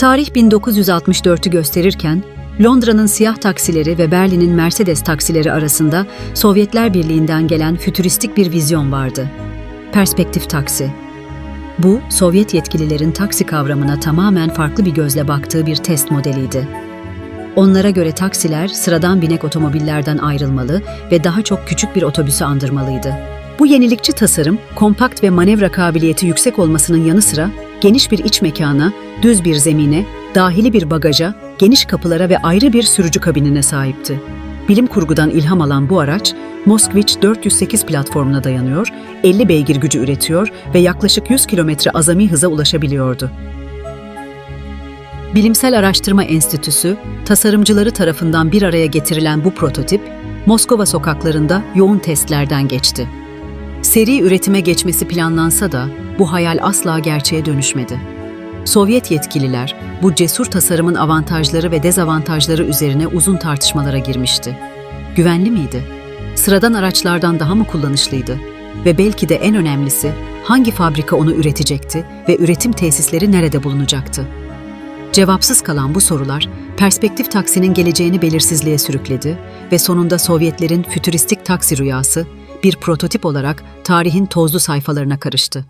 Tarih 1964'ü gösterirken Londra'nın siyah taksileri ve Berlin'in Mercedes taksileri arasında Sovyetler Birliği'nden gelen fütüristik bir vizyon vardı. Perspektif taksi. Bu, Sovyet yetkililerin taksi kavramına tamamen farklı bir gözle baktığı bir test modeliydi. Onlara göre taksiler sıradan binek otomobillerden ayrılmalı ve daha çok küçük bir otobüsü andırmalıydı. Bu yenilikçi tasarım, kompakt ve manevra kabiliyeti yüksek olmasının yanı sıra geniş bir iç mekana, düz bir zemine, dahili bir bagaja, geniş kapılara ve ayrı bir sürücü kabinine sahipti. Bilim kurgudan ilham alan bu araç, Moskvich 408 platformuna dayanıyor, 50 beygir gücü üretiyor ve yaklaşık 100 kilometre azami hıza ulaşabiliyordu. Bilimsel Araştırma Enstitüsü, tasarımcıları tarafından bir araya getirilen bu prototip, Moskova sokaklarında yoğun testlerden geçti. Seri üretime geçmesi planlansa da bu hayal asla gerçeğe dönüşmedi. Sovyet yetkililer bu cesur tasarımın avantajları ve dezavantajları üzerine uzun tartışmalara girmişti. Güvenli miydi? Sıradan araçlardan daha mı kullanışlıydı? Ve belki de en önemlisi hangi fabrika onu üretecekti ve üretim tesisleri nerede bulunacaktı? Cevapsız kalan bu sorular, perspektif taksinin geleceğini belirsizliğe sürükledi ve sonunda Sovyetlerin fütüristik taksi rüyası bir prototip olarak tarihin tozlu sayfalarına karıştı.